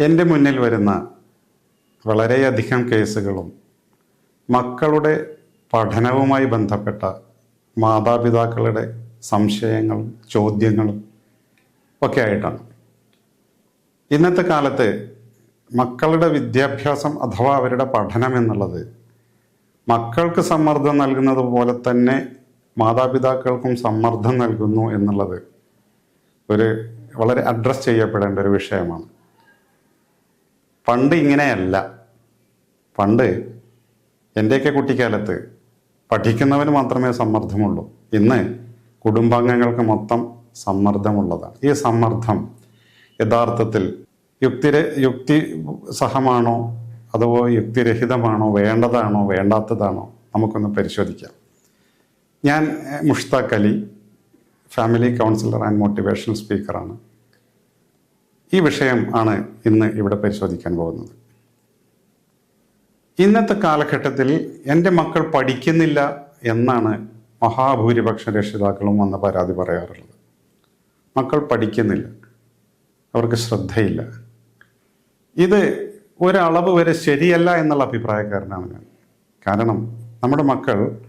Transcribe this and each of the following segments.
എന്റെ മുന്നിൽ വരുന്ന വളരെയധികം കേസുകളും മക്കളുടെ പഠനവുമായി ബന്ധപ്പെട്ട മാതാപിതാക്കളുടെ സംശയങ്ങളും ചോദ്യങ്ങളും ഒക്കെ ആയിട്ടാണ്. ഇന്നത്തെ കാലത്ത് മക്കളുടെ വിദ്യാഭ്യാസം അഥവാ അവരുടെ പഠനം എന്നുള്ളത് മക്കൾക്ക് സമ്മർദ്ദം നൽകുന്നത് പോലെ തന്നെ മാതാപിതാക്കൾക്കും സമ്മർദ്ദം നൽകുന്നു എന്നുള്ളത് ഒരു വളരെ അഡ്രസ്സ് ചെയ്യപ്പെടേണ്ട ഒരു വിഷയമാണ്. പണ്ട് ഇങ്ങനെയല്ല. പണ്ട് എന്റെയൊക്കെ കുട്ടിക്കാലത്ത് പഠിക്കുന്നവന് മാത്രമേ സമ്മർദ്ദമുള്ളൂ. ഇന്ന് കുടുംബാംഗങ്ങൾക്ക് മൊത്തം സമ്മർദ്ദമുള്ളതാണ്. ഈ സമ്മർദ്ദം യഥാർത്ഥത്തിൽ യുക്തിര യുക്തി സഹമാണോ അതോ യുക്തിരഹിതമാണോ വേണ്ടതാണോ വേണ്ടാത്തതാണോ നമുക്കൊന്ന് പരിശോധിക്കാം. ഞാൻ Mushtaq Ali family counsellor and motivational സ്പീക്കറാണ്. ഈ വിഷയം ആണ് ഇന്ന് ഇവിടെ പരിശോധിക്കാൻ പോകുന്നത്. ഇന്നത്തെ കാലഘട്ടത്തിൽ എന്റെ മക്കൾ പഠിക്കുന്നില്ല എന്നാണ് മഹാഭൂരിപക്ഷ രക്ഷിതാക്കളും വന്ന പരാതി പറയാറുള്ളത്. മക്കൾ പഠിക്കുന്നില്ല. അവർക്ക് ശ്രദ്ധയില്ല. ഇത് ഒരളവ് വരെ ശരിയല്ല എന്നുള്ള അഭിപ്രായക്കാരനാണ് ഞാൻ. കാരണം നമ്മുടെ മക്കൾ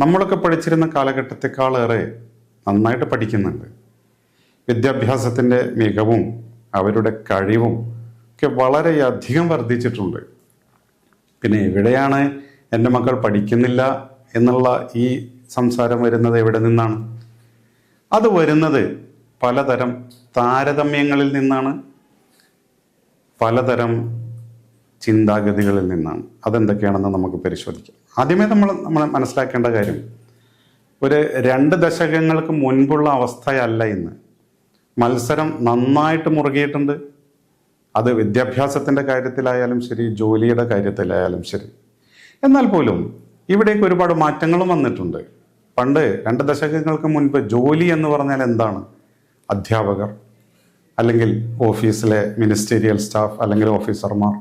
നമ്മളൊക്കെ പഠിച്ചിരുന്ന കാലഘട്ടത്തെക്കാളേറെ നന്നായിട്ട് പഠിക്കുന്നുണ്ട്. വിദ്യാഭ്യാസത്തിന്റെ മികവും അവരുടെ കഴിവും ഒക്കെ വളരെയധികം വർദ്ധിച്ചിട്ടുണ്ട്. പിന്നെ എവിടെയാണ് എന്റെ മക്കൾ പഠിക്കുന്നില്ല എന്നുള്ള ഈ സംസാരം വരുന്നത് എവിടെ നിന്നാണ്? അത് വരുന്നത് പലതരം താരതമ്യങ്ങളിൽ നിന്നാണ്. പലതരം ചിന്താഗതികളിൽ നിന്നാണ്. അതെന്തൊക്കെയാണെന്ന് നമുക്ക് പരിശോധിക്കാം. ആദ്യമേ നമ്മൾ നമ്മൾ മനസ്സിലാക്കേണ്ട കാര്യം ഒരു രണ്ട് ദശകങ്ങൾക്ക് മുൻപുള്ള അവസ്ഥയല്ല ഇന്ന്. മത്സരം നന്നായിട്ട് മുറുകിയിട്ടുണ്ട്. അത് വിദ്യാഭ്യാസത്തിന്റെ കാര്യത്തിലായാലും ശരി ജോലിയുടെ കാര്യത്തിലായാലും ശരി. എന്നാൽ പോലും ഇവിടേക്ക് ഒരുപാട് മാറ്റങ്ങളും വന്നിട്ടുണ്ട്. പണ്ട് രണ്ട് ദശകങ്ങൾക്ക് മുൻപ് ജോലി എന്ന് പറഞ്ഞാൽ എന്താണ്? അധ്യാപകർ അല്ലെങ്കിൽ ഓഫീസിലെ മിനിസ്റ്റീരിയൽ സ്റ്റാഫ് അല്ലെങ്കിൽ ഓഫീസർമാർ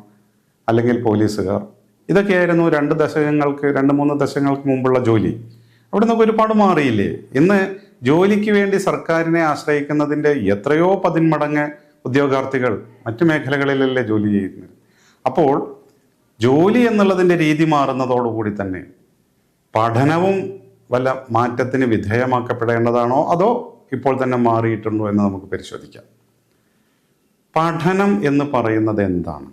അല്ലെങ്കിൽ പോലീസുകാർ. ഇതൊക്കെയായിരുന്നു രണ്ട് ദശകങ്ങൾക്ക് രണ്ട് മൂന്ന് ദശകങ്ങൾക്ക് മുമ്പുള്ള ജോലി. അവിടെ നിന്നൊക്കെ ഒരുപാട് മാറിയില്ലേ? ഇന്ന് ജോലിക്ക് വേണ്ടി സർക്കാരിനെ ആശ്രയിക്കുന്നതിന്റെ എത്രയോ പതിന്മടങ്ങ് ഉദ്യോഗാർത്ഥികൾ മറ്റു മേഖലകളിലല്ലേ ജോലി ചെയ്യുന്നത്. അപ്പോൾ ജോലി എന്നുള്ളതിന്റെ രീതി മാറുന്നതോടുകൂടി തന്നെ പഠനവും വല്ല മാറ്റത്തിന് വിധേയമാക്കപ്പെടേണ്ടതാണോ? അതോ ഇപ്പോൾ തന്നെ മാറിയിട്ടുണ്ടോ എന്ന് നമുക്ക് പരിശോധിക്കാം. പഠനം എന്ന് പറയുന്നത് എന്താണ്?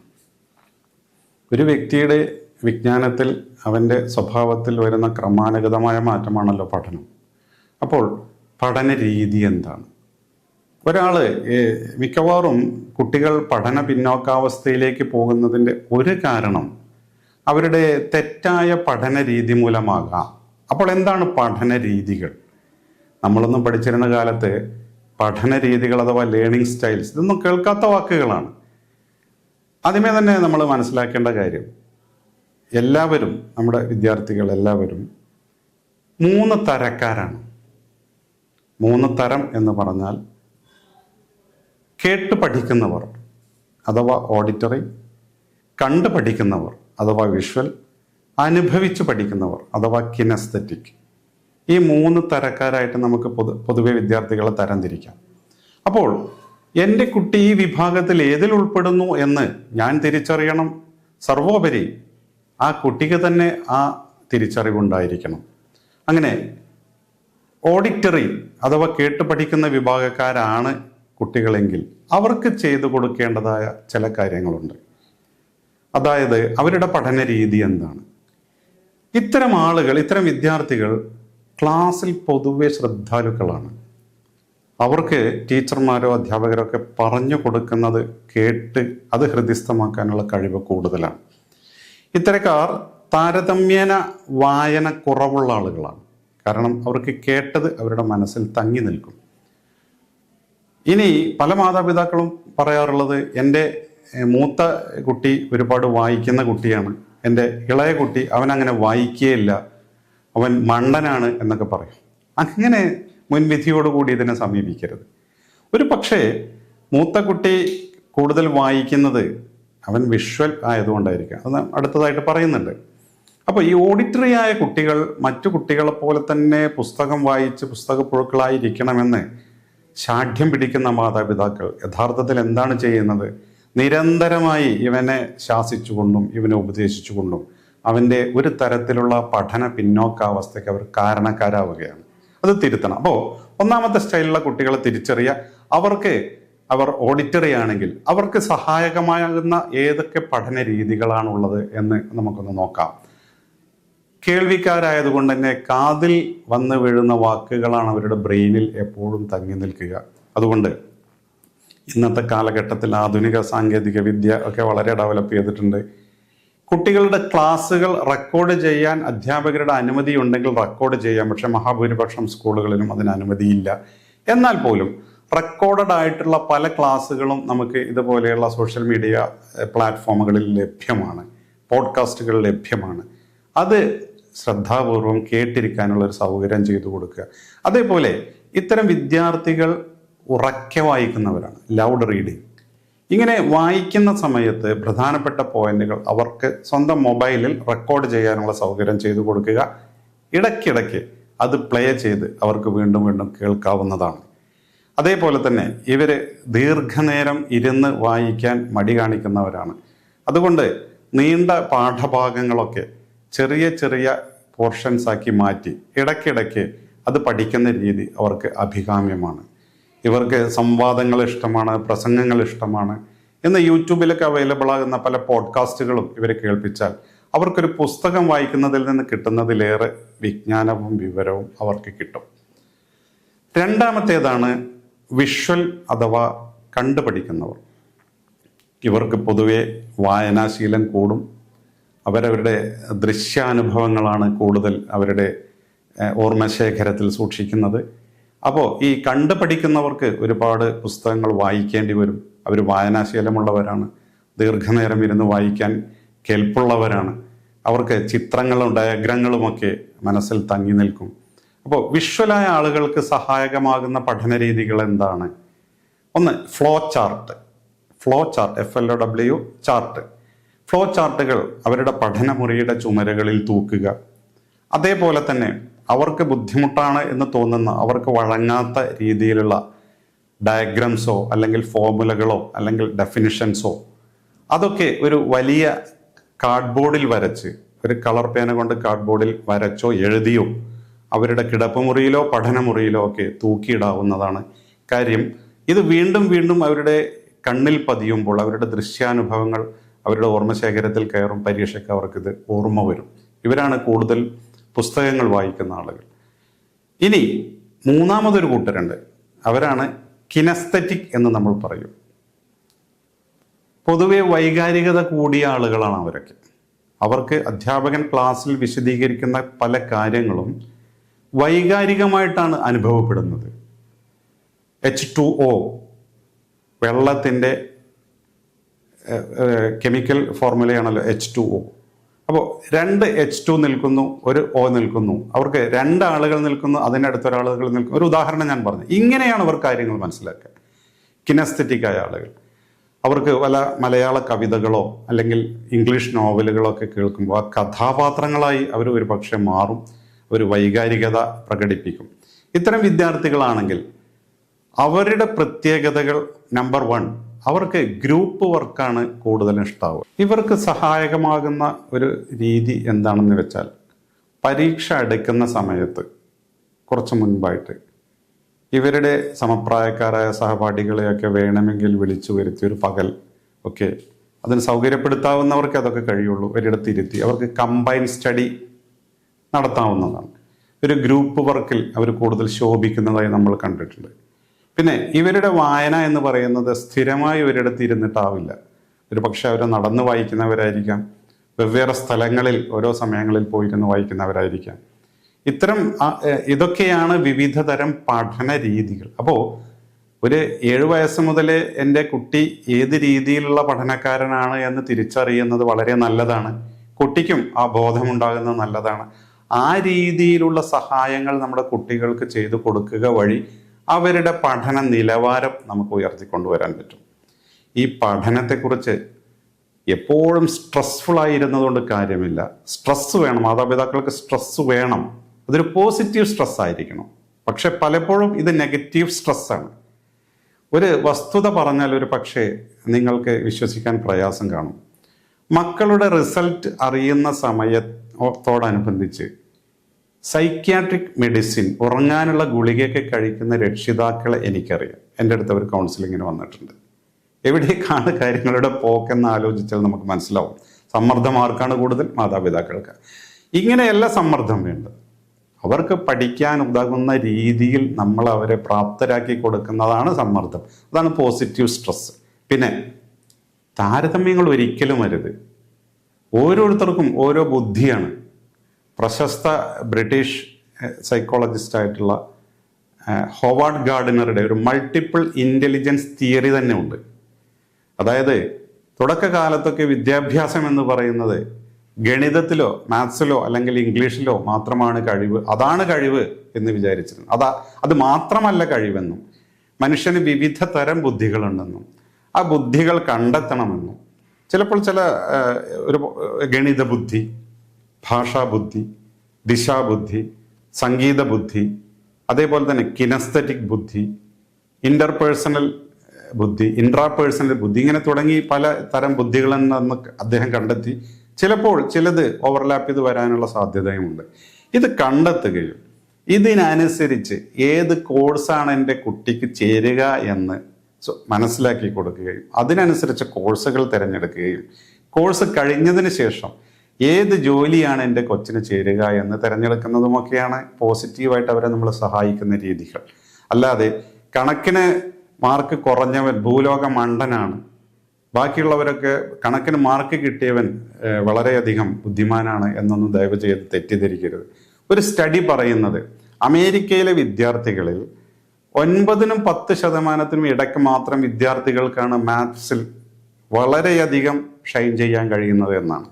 ഒരു വ്യക്തിയുടെ വിജ്ഞാനത്തിൽ അവന്റെ സ്വഭാവത്തിൽ വരുന്ന ക്രമാനുഗതമായ മാറ്റമാണല്ലോ പഠനം. അപ്പോൾ പഠന രീതി എന്താണ്? ഒരാൾ മിക്കവാറും കുട്ടികൾ പഠന പിന്നോക്കാവസ്ഥയിലേക്ക് പോകുന്നതിന്റെ ഒരു കാരണം അവരുടെ തെറ്റായ പഠന രീതി മൂലമാകാം. അപ്പോൾ എന്താണ് പഠന രീതികൾ? നമ്മളൊന്നും പഠിച്ചിരുന്ന കാലത്ത് പഠന രീതികൾ അഥവാ ലേണിംഗ് സ്റ്റൈൽസ് ഇതൊന്നും കേൾക്കാത്ത വാക്കുകളാണ്. ആദ്യമേ തന്നെ നമ്മൾ മനസ്സിലാക്കേണ്ട കാര്യം എല്ലാവരും നമ്മുടെ വിദ്യാർത്ഥികൾ എല്ലാവരും മൂന്ന് തരക്കാരാണ്. മൂന്ന് തരം എന്ന് പറഞ്ഞാൽ കേട്ട് പഠിക്കുന്നവർ അഥവാ ഓഡിറ്ററി കണ്ട് പഠിക്കുന്നവർ അഥവാ വിഷ്വൽ അനുഭവിച്ച് പഠിക്കുന്നവർ അഥവാ കിനസ്തറ്റിക്. ഈ മൂന്ന് തരക്കാരായിട്ട് നമുക്ക് പൊതു പൊതുവെ വിദ്യാർത്ഥികളെ തരംതിരിക്കാം അപ്പോൾ എന്റെ കുട്ടി ഈ വിഭാഗത്തിൽ ഏതിൽ ഉൾപ്പെടുന്നു എന്ന് ഞാൻ തിരിച്ചറിയണം. സർവോപരി ആ കുട്ടിക്ക് തന്നെ ആ തിരിച്ചറിവുണ്ടായിരിക്കണം. അങ്ങനെ ഓഡിറ്ററി അഥവാ കേട്ട് പഠിക്കുന്ന വിഭാഗക്കാരാണ് കുട്ടികളെങ്കിൽ അവർക്ക് ചെയ്തു കൊടുക്കേണ്ടതായ ചില കാര്യങ്ങളുണ്ട്. അതായത് അവരുടെ പഠന രീതി എന്താണ്? ഇത്തരം ആളുകൾ ഇത്തരം വിദ്യാർത്ഥികൾ ക്ലാസ്സിൽ പൊതുവെ ശ്രദ്ധാലുക്കളാണ്. അവർക്ക് ടീച്ചർമാരോ അധ്യാപകരോ ഒക്കെ പറഞ്ഞു കൊടുക്കുന്നത് കേട്ട് അത് ഹൃദയസ്ഥമാക്കാനുള്ള കഴിവ് കൂടുതലാണ്. ഇത്തരക്കാർ താരതമ്യേന വായന കുറവുള്ള ആളുകളാണ്. കാരണം അവർക്ക് കേട്ടത് അവരുടെ മനസ്സിൽ തങ്ങി നിൽക്കും. ഇനി പല മാതാപിതാക്കളും പറയാറുള്ളത് എന്റെ മൂത്ത കുട്ടി ഒരുപാട് വായിക്കുന്ന കുട്ടിയാണ്. എന്റെ ഇളയ കുട്ടി അവൻ അങ്ങനെ വായിക്കുകയില്ല അവൻ മണ്ടനാണ് എന്നൊക്കെ പറയും. അങ്ങനെ മുൻവിധിയോടുകൂടി ഇതിനെ സമീപിക്കരുത്. ഒരു പക്ഷേ മൂത്ത കുട്ടി കൂടുതൽ വായിക്കുന്നത് അവൻ വിഷ്വൽ ആയതുകൊണ്ടായിരിക്കാം. അത് അടുത്തതായിട്ട് പറയുന്നുണ്ട്. അപ്പോൾ ഈ ഓഡിറ്ററിയായ കുട്ടികൾ മറ്റു കുട്ടികളെ പോലെ തന്നെ പുസ്തകം വായിച്ച് പുസ്തക പുസ്തകപ്പുഴുക്കളായിരിക്കണമെന്ന് ശാഠ്യം പിടിക്കുന്ന മാതാപിതാക്കൾ യഥാർത്ഥത്തിൽ എന്താണ് ചെയ്യുന്നത്? നിരന്തരമായി ഇവനെ ശാസിച്ചുകൊണ്ടും ഇവനെ ഉപദേശിച്ചുകൊണ്ടും അവന്റെ ഒരു തരത്തിലുള്ള പഠന പിന്നോക്കാവസ്ഥയ്ക്ക് അവർ കാരണക്കാരാവുകയാണ്. അത് തിരുത്തണം. അപ്പോൾ ഒന്നാമത്തെ സ്റ്റൈലിലുള്ള കുട്ടികളെ തിരിച്ചറിയുക അവർക്ക് അവർ ഓഡിറ്ററി ആണെങ്കിൽ അവർക്ക് സഹായകമാകുന്ന ഏതൊക്കെ പഠന രീതികളാണുള്ളത് എന്ന് നമുക്കൊന്ന് നോക്കാം. കേൾവിക്കാരായതുകൊണ്ട് തന്നെ കാതിൽ വന്ന് വീഴുന്ന വാക്കുകളാണ് അവരുടെ ബ്രെയിനിൽ എപ്പോഴും തങ്ങി നിൽക്കുക. അതുകൊണ്ട് ഇന്നത്തെ കാലഘട്ടത്തിൽ ആധുനിക സാങ്കേതിക വിദ്യ ഒക്കെ വളരെ ഡെവലപ്പ് ചെയ്തിട്ടുണ്ട്. കുട്ടികളുടെ ക്ലാസ്സുകൾ റെക്കോർഡ് ചെയ്യാൻ അധ്യാപകരുടെ അനുമതി ഉണ്ടെങ്കിൽ റെക്കോർഡ് ചെയ്യാം. പക്ഷെ മഹാഭൂരിപക്ഷം സ്കൂളുകളിലും അതിന് അനുമതിയില്ല. എന്നാൽ പോലും റെക്കോർഡഡ് ആയിട്ടുള്ള പല ക്ലാസ്സുകളും നമുക്ക് ഇതുപോലെയുള്ള സോഷ്യൽ മീഡിയ പ്ലാറ്റ്ഫോമുകളിൽ ലഭ്യമാണ്. പോഡ്കാസ്റ്റുകൾ ലഭ്യമാണ്. അത് ശ്രദ്ധാപൂർവം കേട്ടിരിക്കാനുള്ള ഒരു സൗകര്യം ചെയ്തു കൊടുക്കുക. അതേപോലെ ഇത്തരം വിദ്യാർത്ഥികൾ ഉറക്കെ വായിക്കുന്നവരാണ് ലൗഡ് റീഡിങ് ഇങ്ങനെ വായിക്കുന്ന സമയത്ത് പ്രധാനപ്പെട്ട പോയിന്റുകൾ അവർക്ക് സ്വന്തം മൊബൈലിൽ റെക്കോർഡ് ചെയ്യാനുള്ള സൗകര്യം ചെയ്തു കൊടുക്കുക. ഇടയ്ക്കിടയ്ക്ക് അത് പ്ലേ ചെയ്ത് അവർക്ക് വീണ്ടും വീണ്ടും കേൾക്കാവുന്നതാണ്. അതേപോലെ തന്നെ ഇവർ ദീർഘനേരം ഇരുന്ന് വായിക്കാൻ മടി കാണിക്കുന്നവരാണ്. അതുകൊണ്ട് നീണ്ട പാഠഭാഗങ്ങളൊക്കെ ചെറിയ ചെറിയ പോർഷൻസ് ആക്കി മാറ്റി ഇടയ്ക്കിടയ്ക്ക് അത് പഠിക്കുന്ന രീതി അവർക്ക് അഭികാമ്യമാണ്. ഇവർക്ക് സംവാദങ്ങൾ ഇഷ്ടമാണ് പ്രസംഗങ്ങൾ ഇഷ്ടമാണ്. ഇന്ന് യൂട്യൂബിലൊക്കെ അവൈലബിൾ ആകുന്ന പല പോഡ്കാസ്റ്റുകളും ഇവരെ കേൾപ്പിച്ചാൽ അവർക്കൊരു പുസ്തകം വായിക്കുന്നതിൽ നിന്ന് കിട്ടുന്നതിലേറെ വിജ്ഞാനവും വിവരവും അവർക്ക് കിട്ടും. രണ്ടാമത്തേതാണ് വിഷ്വൽ അഥവാ കണ്ടുപഠിക്കുന്നവർ. ഇവർക്ക് പൊതുവെ വായനാശീലം കൂടും അവരവരുടെ ദൃശ്യാനുഭവങ്ങളാണ് കൂടുതൽ അവരുടെ ഓർമ്മശേഖരത്തിൽ സൂക്ഷിക്കുന്നത്. അപ്പോൾ ഈ കണ്ടു പഠിക്കുന്നവർക്ക് ഒരുപാട് പുസ്തകങ്ങൾ വായിക്കേണ്ടി വരും. അവർ വായനാശീലമുള്ളവരാണ്. ദീർഘനേരം ഇരുന്ന് വായിക്കാൻ കേൾപ്പുള്ളവരാണ് അവർക്ക് ചിത്രങ്ങളും ഡയഗ്രങ്ങളുമൊക്കെ മനസ്സിൽ തങ്ങി നിൽക്കും. അപ്പോൾ വിഷ്വലായ ആളുകൾക്ക് സഹായകമാകുന്ന പഠന രീതികൾ എന്താണ്? ഒന്ന് flow chart flow chart F L O W chart. Flow ചാർട്ടുകൾ അവരുടെ പഠനമുറിയുടെ ചുമരുകളിൽ തൂക്കുക. അതേപോലെ തന്നെ അവർക്ക് ബുദ്ധിമുട്ടാണ് എന്ന് തോന്നുന്ന അവർക്ക് വഴങ്ങാത്ത രീതിയിലുള്ള ഡയഗ്രംസോ അല്ലെങ്കിൽ ഫോർമുലകളോ അല്ലെങ്കിൽ ഡെഫിനിഷൻസോ അതൊക്കെ ഒരു വലിയ കാർഡ്ബോർഡിൽ വരച്ച് ഒരു കളർ പേന കൊണ്ട് കാർഡ്ബോർഡിൽ വരച്ചോ എഴുതിയോ അവരുടെ കിടപ്പുമുറിയിലോ പഠനമുറിയിലോ ഒക്കെ തൂക്കിയിടാവുന്നതാണ് കാര്യം. ഇത് വീണ്ടും വീണ്ടും അവരുടെ കണ്ണിൽ പതിയുമ്പോൾ അവരുടെ ദൃശ്യാനുഭവങ്ങൾ അവരുടെ ഓർമ്മശേഖരത്തിൽ കയറും പരീക്ഷയ്ക്ക് അവർക്കിത് ഓർമ്മ വരും. ഇവരാണ് കൂടുതൽ പുസ്തകങ്ങൾ വായിക്കുന്ന ആളുകൾ. ഇനി മൂന്നാമതൊരു കൂട്ടരുണ്ട്. അവരാണ് കിനസ്തറ്റിക് എന്ന് നമ്മൾ പറയും. പൊതുവെ വൈകാരികത കൂടിയ ആളുകളാണ് അവരൊക്കെ. അവർക്ക് അധ്യാപകൻ ക്ലാസ്സിൽ വിശദീകരിക്കുന്ന പല കാര്യങ്ങളും വൈകാരികമായിട്ടാണ് അനുഭവപ്പെടുന്നത്. എച്ച് ടു ഒ വെള്ളത്തിന്റെ കെമിക്കൽ ഫോർമുലയാണല്ലോ എച്ച് ടു ഒ അപ്പോൾ രണ്ട് എച്ച് ടു നിൽക്കുന്നു ഒരു ഒ നിൽക്കുന്നു. അവർക്ക് രണ്ട് ആളുകൾ നിൽക്കുന്നു അതിനടുത്ത് ഒരാളുകൾ നിൽക്കുന്നു. ഒരു ഉദാഹരണം ഞാൻ പറഞ്ഞു. ഇങ്ങനെയാണ് അവർ കാര്യങ്ങൾ മനസ്സിലാക്കുക. കിനസ്തറ്റിക് ആയ ആളുകൾ. അവർക്ക് പല മലയാള കവിതകളോ അല്ലെങ്കിൽ ഇംഗ്ലീഷ് നോവലുകളോ ഒക്കെ കേൾക്കുമ്പോൾ ആ കഥാപാത്രങ്ങളായി അവർ ഒരു പക്ഷെ മാറും ഒരു വൈകാരികത പ്രകടിപ്പിക്കും. ഇത്തരം വിദ്യാർത്ഥികളാണെങ്കിൽ അവരുടെ പ്രത്യേകതകൾ നമ്പർ വൺ അവർക്ക് ഗ്രൂപ്പ് വർക്കാണ് കൂടുതൽ ഇഷ്ടാവുക. ഇവർക്ക് സഹായകമാകുന്ന ഒരു രീതി എന്താണെന്ന് വെച്ചാൽ പരീക്ഷ എടുക്കുന്ന സമയത്ത് കുറച്ച് മുൻപായിട്ട് ഇവരുടെ സമപ്രായക്കാരായ സഹപാഠികളെയൊക്കെ വേണമെങ്കിൽ വിളിച്ചു വരുത്തി ഒരു പകൽ ഒക്കെ അതിന് സൗകര്യപ്പെടുത്താവുന്നവർക്ക് അതൊക്കെ കഴിയുള്ളൂ. ഒരിടത്ത് ഇരുത്തി അവർക്ക് കമ്പൈൻ സ്റ്റഡി നടത്താവുന്നതാണ്. ഒരു ഗ്രൂപ്പ് വർക്കിൽ അവർ കൂടുതൽ ശോഭിക്കുന്നതായി നമ്മൾ കണ്ടിട്ടുണ്ട്. പിന്നെ ഇവരുടെ വായന എന്ന് പറയുന്നത് സ്ഥിരമായി ഒരിടത്ത് ഇരുന്നിട്ടാവില്ല. ഒരു പക്ഷെ അവർ നടന്ന് വായിക്കുന്നവരായിരിക്കാം. വെവ്വേറെ സ്ഥലങ്ങളിൽ ഓരോ സമയങ്ങളിൽ പോയിരുന്ന് വായിക്കുന്നവരായിരിക്കാം. ഇത്തരം ഇതൊക്കെയാണ് വിവിധ തരം പഠന രീതികൾ. അപ്പോൾ ഒരു ഏഴു വയസ്സ് മുതൽ എന്റെ കുട്ടി ഏത് രീതിയിലുള്ള പഠനക്കാരനാണ് എന്ന് തിരിച്ചറിയുന്നത് വളരെ നല്ലതാണ്. കുട്ടിക്കും ആ ബോധമുണ്ടാകുന്നത് നല്ലതാണ്. ആ രീതിയിലുള്ള സഹായങ്ങൾ നമ്മുടെ കുട്ടികൾക്ക് ചെയ്തു കൊടുക്കുക വഴി അവരുടെ പഠന നിലവാരം നമുക്ക് ഉയർത്തിക്കൊണ്ടുവരാൻ പറ്റും. ഈ പഠനത്തെക്കുറിച്ച് എപ്പോഴും സ്ട്രെസ്ഫുൾ ആയിരുന്നതുകൊണ്ട് കാര്യമില്ല. സ്ട്രെസ് വേണം മാതാപിതാക്കൾക്ക് സ്ട്രെസ് വേണം. അതൊരു പോസിറ്റീവ് സ്ട്രെസ് ആയിരിക്കണം. പക്ഷെ പലപ്പോഴും ഇത് നെഗറ്റീവ് സ്ട്രെസ്സാണ് ഒരു വസ്തുത പറഞ്ഞാൽ ഒരു പക്ഷേ നിങ്ങൾക്ക് വിശ്വസിക്കാൻ പ്രയാസം കാണും. മക്കളുടെ റിസൾട്ട് അറിയുന്ന സമയത്തോടനുബന്ധിച്ച് സൈക്യാട്രിക് മെഡിസിൻ ഉറങ്ങാനുള്ള ഗുളികയൊക്കെ കഴിക്കുന്ന രക്ഷിതാക്കളെ എനിക്കറിയാം. എന്റെ അടുത്ത് അവർ കൗൺസിലിങ്ങിന് വന്നിട്ടുണ്ട്. എവിടേക്കാണ് കാര്യങ്ങളുടെ പോക്കെന്ന് ആലോചിച്ചാൽ നമുക്ക് മനസ്സിലാവും. സമ്മർദ്ദം ആർക്കാണ് കൂടുതൽ? മാതാപിതാക്കൾക്ക്. ഇങ്ങനെയല്ല സമ്മർദ്ദം വേണ്ടത്. അവർക്ക് പഠിക്കാൻ ഉതകുന്ന രീതിയിൽ നമ്മൾ അവരെ പ്രാപ്തരാക്കി കൊടുക്കുന്നതാണ് സമ്മർദ്ദം. അതാണ് പോസിറ്റീവ് സ്ട്രെസ് പിന്നെ താരതമ്യങ്ങൾ ഒരിക്കലും വരുത് ഓരോരുത്തർക്കും ഓരോ ബുദ്ധിയാണ്. പ്രശസ്ത ബ്രിട്ടീഷ് സൈക്കോളജിസ്റ്റ് ആയിട്ടുള്ള ഹോവാർഡ് ഗാർഡിനറുടെ ഒരു മൾട്ടിപ്പിൾ ഇന്റലിജൻസ് തിയറി തന്നെ ഉണ്ട് അതായത് തുടക്കകാലത്തൊക്കെ വിദ്യാഭ്യാസം എന്ന് പറയുന്നത് ഗണിതത്തിലോ മാത്സിലോ അല്ലെങ്കിൽ ഇംഗ്ലീഷിലോ മാത്രമാണ് കഴിവ് അതാണ് കഴിവ് എന്ന് വിചാരിച്ചിരുന്നു അതാ അത് മാത്രമല്ല കഴിവെന്നും മനുഷ്യന് വിവിധ തരം ബുദ്ധികളുണ്ടെന്നും ആ ബുദ്ധികൾ കണ്ടെത്തണമെന്നും. ചിലപ്പോൾ ചില ഒരു ഗണിത ബുദ്ധി ഭാഷാബുദ്ധി ദിശാബുദ്ധി സംഗീത ബുദ്ധി അതേപോലെ തന്നെ കിനസ്തറ്റിക് ബുദ്ധി ഇന്റർപേഴ്സണൽ ബുദ്ധി ഇൻട്രാപേഴ്സണൽ ബുദ്ധി ഇങ്ങനെ തുടങ്ങി പല തരം ബുദ്ധികളെന്ന് അദ്ദേഹം കണ്ടെത്തി. ചിലപ്പോൾ ചിലത് ഓവർലാപ്പ് ചെയ്ത് വരാനുള്ള സാധ്യതയുമുണ്ട്. ഇത് കണ്ടെത്തുകയും ഇതിനനുസരിച്ച് ഏത് കോഴ്സാണ് എന്റെ കുട്ടിക്ക് ചേരുക എന്ന് മനസ്സിലാക്കി കൊടുക്കുകയും അതിനനുസരിച്ച് കോഴ്സുകൾ തിരഞ്ഞെടുക്കുകയും. കോഴ്സ് കഴിഞ്ഞതിന് ശേഷം ഏത് ജോലിയാണ് എന്റെ കൊച്ചിന് ചേരുക എന്ന് തിരഞ്ഞെടുക്കുന്നതുമൊക്കെയാണ് പോസിറ്റീവായിട്ട് അവരെ നമ്മൾ സഹായിക്കുന്ന രീതികൾ. അല്ലാതെ കണക്കിന് മാർക്ക് കുറഞ്ഞവൻ ഭൂലോക മണ്ടനാണ്. ബാക്കിയുള്ളവരൊക്കെ കണക്കിന് മാർക്ക് കിട്ടിയവൻ വളരെയധികം ബുദ്ധിമാനാണ് എന്നൊന്നും ദയവ് ചെയ്ത് തെറ്റിദ്ധരിക്കരുത്. ഒരു സ്റ്റഡി പറയുന്നത് അമേരിക്കയിലെ വിദ്യാർത്ഥികളിൽ ഒൻപതിനും പത്ത് ശതമാനത്തിനും ഇടയ്ക്ക് മാത്രം വിദ്യാർത്ഥികൾക്കാണ് മാത്സിൽ വളരെയധികം ഷൈൻ ചെയ്യാൻ കഴിയുന്നത് എന്നാണ്.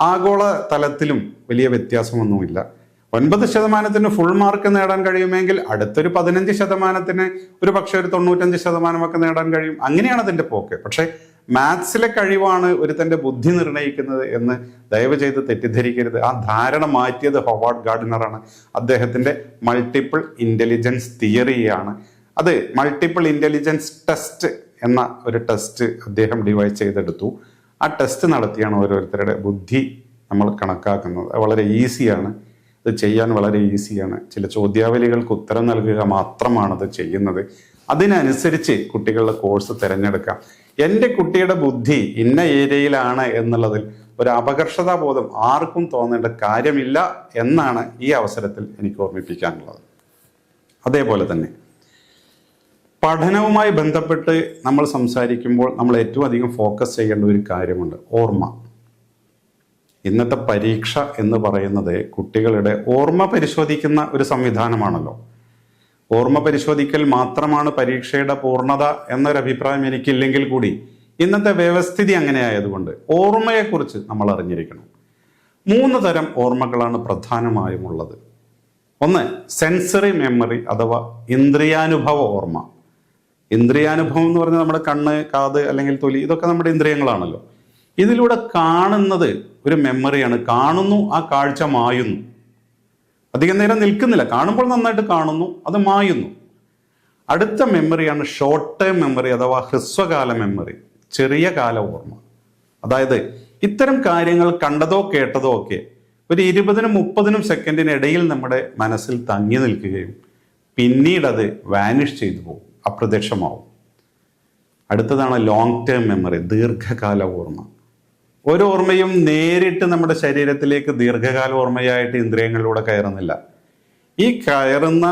ആഗോള തലത്തിലും വലിയ വ്യത്യാസമൊന്നുമില്ല. ഒൻപത് ശതമാനത്തിന് ഫുൾ മാർക്ക് നേടാൻ കഴിയുമെങ്കിൽ അടുത്തൊരു പതിനഞ്ച് ശതമാനത്തിന് ഒരു പക്ഷേ ഒരു തൊണ്ണൂറ്റഞ്ച് ശതമാനമൊക്കെ നേടാൻ കഴിയും. അങ്ങനെയാണ് അതിന്റെ പോക്ക്. പക്ഷേ മാത്സിലെ കഴിവാണ് ഒരു തന്റെ ബുദ്ധി നിർണയിക്കുന്നത് എന്ന് ദയവ് ചെയ്ത് തെറ്റിദ്ധരിക്കരുത്. ആ ധാരണ മാറ്റിയത് ഹൊവാർഡ് ഗാർഡിനറാണ് അദ്ദേഹത്തിന്റെ മൾട്ടിപ്പിൾ ഇന്റലിജൻസ് തിയറിയാണ് അത് മൾട്ടിപ്പിൾ ഇന്റലിജൻസ് ടെസ്റ്റ് എന്ന ഒരു ടെസ്റ്റ് അദ്ദേഹം ഡിവൈസ് ചെയ്തെടുത്തു. ആ ടെസ്റ്റ് നടത്തിയാണ് ഓരോരുത്തരുടെ ബുദ്ധി നമ്മൾ കണക്കാക്കുന്നത്. വളരെ ഈസിയാണ്. ഇത് ചെയ്യാൻ വളരെ ഈസിയാണ്. ചില ചോദ്യാവലികൾക്ക് ഉത്തരം നൽകുക മാത്രമാണ് അത് ചെയ്യുന്നത്. അതിനനുസരിച്ച് കുട്ടികളുടെ കോഴ്സ് തിരഞ്ഞെടുക്കാം എന്റെ കുട്ടിയുടെ ബുദ്ധി ഇന്ന ഏരിയയിലാണ് എന്നുള്ളതിൽ ഒരു അപകർഷതാബോധം ആർക്കും തോന്നേണ്ട കാര്യമില്ല എന്നാണ് ഈ അവസരത്തിൽ എനിക്ക് ഓർമ്മിപ്പിക്കാനുള്ളത്. അതേപോലെ തന്നെ പഠനവുമായി ബന്ധപ്പെട്ട് നമ്മൾ സംസാരിക്കുമ്പോൾ നമ്മൾ ഏറ്റവും അധികം ഫോക്കസ് ചെയ്യേണ്ട ഒരു കാര്യമുണ്ട് ഓർമ്മ. ഇന്നത്തെ പരീക്ഷ എന്ന് പറയുന്നത് കുട്ടികളുടെ ഓർമ്മ പരിശോധിക്കുന്ന ഒരു സംവിധാനമാണല്ലോ. ഓർമ്മ പരിശോധിക്കൽ മാത്രമാണ് പരീക്ഷയുടെ പൂർണത എന്നൊരഭിപ്രായം എനിക്കില്ലെങ്കിൽ കൂടി ഇന്നത്തെ വ്യവസ്ഥിതി അങ്ങനെ ആയതുകൊണ്ട് ഓർമ്മയെക്കുറിച്ച് നമ്മൾ അറിഞ്ഞിരിക്കണം. മൂന്ന് തരം ഓർമ്മകളാണ് പ്രധാനമായും ഉള്ളത്. ഒന്ന് സെൻസറി മെമ്മറി അഥവാ ഇന്ദ്രിയാനുഭവ ഓർമ്മ. ഇന്ദ്രിയാനുഭവം എന്ന് പറഞ്ഞാൽ നമ്മുടെ കണ്ണ് കാത് അല്ലെങ്കിൽ തൊലി ഇതൊക്കെ നമ്മുടെ ഇന്ദ്രിയങ്ങളാണല്ലോ. ഇതിലൂടെ കാണുന്നത് ഒരു മെമ്മറിയാണ് കാണുന്നു ആ കാഴ്ച മായുന്നു. അധികം നേരം നിൽക്കുന്നില്ല. കാണുമ്പോൾ നന്നായിട്ട് കാണുന്നു അത് മായുന്നു. അടുത്ത മെമ്മറിയാണ് ഷോർട്ട് ടേം മെമ്മറി അഥവാ ഹ്രസ്വകാല മെമ്മറി ചെറിയ കാല ഓർമ്മ. അതായത് ഇത്തരം കാര്യങ്ങൾ കണ്ടതോ കേട്ടതോ ഒക്കെ ഒരു ഇരുപതിനും മുപ്പതിനും സെക്കൻഡിനിടയിൽ നമ്മുടെ മനസ്സിൽ തങ്ങി നിൽക്കുകയും പിന്നീട് അത് വാനിഷ് ചെയ്തു പോകും. അപ്രത്യക്ഷമാവും. അടുത്തതാണ് ലോങ് ടേം മെമ്മറി ദീർഘകാല ഓർമ്മ. ഒരു ഓർമ്മയും നേരിട്ട് നമ്മുടെ ശരീരത്തിലേക്ക് ദീർഘകാല ഓർമ്മയായിട്ട് ഇന്ദ്രിയങ്ങളിലൂടെ കയറുന്നില്ല. ഈ കയറുന്ന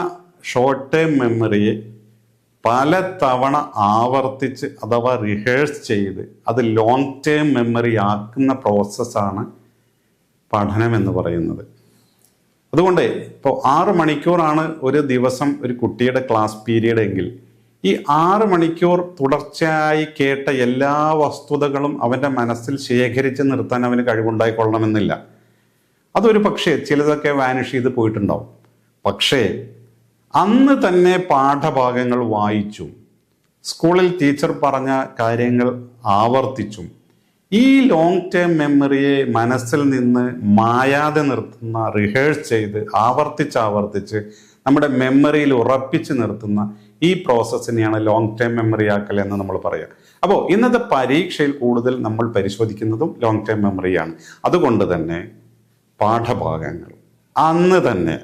ഷോർട്ട് ടേം മെമ്മറിയെ പല തവണ ആവർത്തിച്ച് അഥവാ റിഹേഴ്സ് ചെയ്ത് അത് ലോങ് ടേം മെമ്മറി ആക്കുന്ന പ്രോസസ്സാണ് പഠനം എന്ന് പറയുന്നത്. അതുകൊണ്ട് ഇപ്പോൾ ആറ് മണിക്കൂറാണ് ഒരു ദിവസം ഒരു കുട്ടിയുടെ ക്ലാസ് പീരീഡ് എങ്കിൽ ഈ ആറ് മണിക്കൂർ തുടർച്ചയായി കേട്ട എല്ലാ വസ്തുതകളും അവന്റെ മനസ്സിൽ ശേഖരിച്ച് നിർത്താൻ അവന് കഴിവുണ്ടായിക്കൊള്ളണമെന്നില്ല. അതൊരു പക്ഷേ ചിലതൊക്കെ വാനിഷ് ചെയ്ത് പോയിട്ടുണ്ടാവും. പക്ഷേ അന്ന് തന്നെ പാഠഭാഗങ്ങൾ വായിച്ചും. സ്കൂളിൽ ടീച്ചർ പറഞ്ഞ കാര്യങ്ങൾ ആവർത്തിച്ചും. ഈ ലോങ് ടേം മെമ്മറിയെ മനസ്സിൽ നിന്ന് മായാതെ നിർത്തുന്ന റിഹേഴ്സ് ചെയ്ത് ആവർത്തിച്ച് ആവർത്തിച്ച് നമ്മുടെ മെമ്മറിയിൽ ഉറപ്പിച്ച് നിർത്തുന്ന ഈ പ്രോസസ്സിനെയാണ് ലോങ് ടേം മെമ്മറി ആക്കൽ എന്ന് നമ്മൾ പറയുക അപ്പോൾ ഇന്നത്തെ പരീക്ഷയിൽ കൂടുതൽ നമ്മൾ പരിശോധിക്കുന്നതും ലോങ് ടേം മെമ്മറിയാണ് അതുകൊണ്ട് തന്നെ പാഠഭാഗങ്ങൾ അന്ന് തന്നെ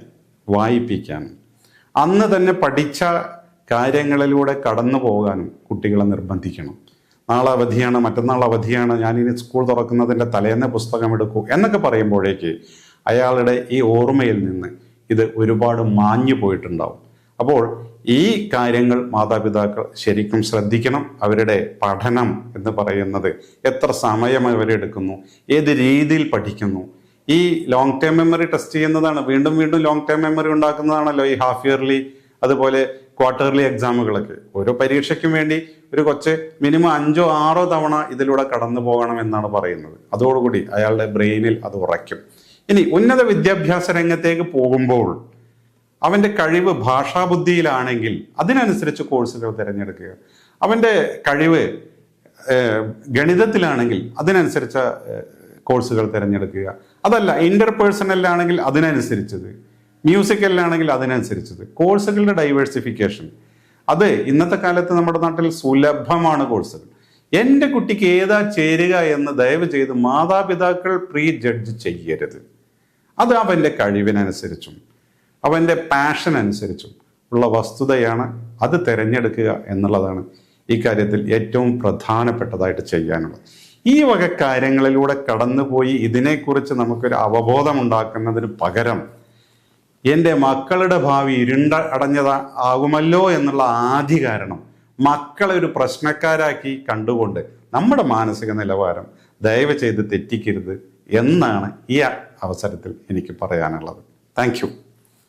വായിപ്പിക്കാൻ അന്ന് തന്നെ പഠിച്ച കാര്യങ്ങളിലൂടെ കടന്നു പോകാനും കുട്ടികളെ നിർബന്ധിക്കണം. നാളെ അവധിയാണ് മറ്റന്നാൾ അവധിയാണ് ഞാനിനി സ്കൂൾ തുറക്കുന്നതിന്റെ തലേന്ന് പുസ്തകം എടുക്കൂ എന്നൊക്കെ പറയുമ്പോഴേക്ക് അയാളുടെ ഈ ഓർമ്മയിൽ നിന്ന് ഇത് ഒരുപാട് മാഞ്ഞു പോയിട്ടുണ്ടാവും. അപ്പോൾ ഈ കാര്യങ്ങൾ മാതാപിതാക്കൾ ശരിക്കും ശ്രദ്ധിക്കണം. അവരുടെ പഠനം എന്ന് പറയുന്നത് എത്ര സമയം അവരെടുക്കുന്നു ഏത് രീതിയിൽ പഠിക്കുന്നു. ഈ ലോങ് ടേം മെമ്മറി ടെസ്റ്റ് ചെയ്യുന്നതാണ് വീണ്ടും വീണ്ടും ലോങ് ടേം മെമ്മറി ഉണ്ടാക്കുന്നതാണല്ലോ ഈ ഹാഫ് ഇയർലി അതുപോലെ ക്വാർട്ടർലി എക്സാമുകളൊക്കെ ഓരോ പരീക്ഷയ്ക്കും വേണ്ടി ഒരു കൊച്ച് മിനിമം അഞ്ചോ ആറോ തവണ ഇതിലൂടെ കടന്നു പോകണം എന്നാണ് പറയുന്നത്. അതോടുകൂടി അയാളുടെ ബ്രെയിനിൽ അത് ഉറയ്ക്കും. ഇനി ഉന്നത വിദ്യാഭ്യാസ രംഗത്തേക്ക് പോകുമ്പോൾ അവന്റെ കഴിവ് ഭാഷാബുദ്ധിയിലാണെങ്കിൽ അതിനനുസരിച്ച് കോഴ്സുകൾ തിരഞ്ഞെടുക്കുക. അവന്റെ കഴിവ് ഗണിതത്തിലാണെങ്കിൽ അതിനനുസരിച്ച കോഴ്സുകൾ തിരഞ്ഞെടുക്കുക. അതല്ല ഇന്റർപേഴ്സണലാണെങ്കിൽ അതിനനുസരിച്ചത്. മ്യൂസിക്കലിലാണെങ്കിൽ അതിനനുസരിച്ചത്. കോഴ്സുകളുടെ ഡൈവേഴ്സിഫിക്കേഷൻ അത് ഇന്നത്തെ കാലത്ത് നമ്മുടെ നാട്ടിൽ സുലഭമാണ് കോഴ്സുകൾ. എന്റെ കുട്ടിക്ക് ഏതാ ചേരുക എന്ന് ദയവ് ചെയ്ത് മാതാപിതാക്കൾ പ്രീ ജഡ്ജ് ചെയ്യരുത്. അത് അവന്റെ കഴിവിനനുസരിച്ചും. അവന്റെ പാഷൻ അനുസരിച്ചും ഉള്ള വസ്തുതയാണ് അത് തിരഞ്ഞെടുക്കുക എന്നുള്ളതാണ് ഈ കാര്യത്തിൽ ഏറ്റവും പ്രധാനപ്പെട്ടതായിട്ട് ചെയ്യാനുള്ളത്. ഈ വക കാര്യങ്ങളിലൂടെ കടന്നുപോയി ഇതിനെക്കുറിച്ച് നമുക്കൊരു അവബോധം ഉണ്ടാക്കുന്നതിന് പകരം എന്റെ മക്കളുടെ ഭാവി ഇരുണ്ട അടഞ്ഞതാ ആകുമല്ലോ എന്നുള്ള ആദ്യ കാരണം മക്കളെ ഒരു പ്രശ്നക്കാരാക്കി കണ്ടുകൊണ്ട് നമ്മുടെ മാനസിക നിലവാരം ദയവ് ചെയ്ത് തെറ്റിക്കരുത് എന്നാണ് ഈ അവസരത്തിൽ എനിക്ക് പറയാനുള്ളത്. താങ്ക്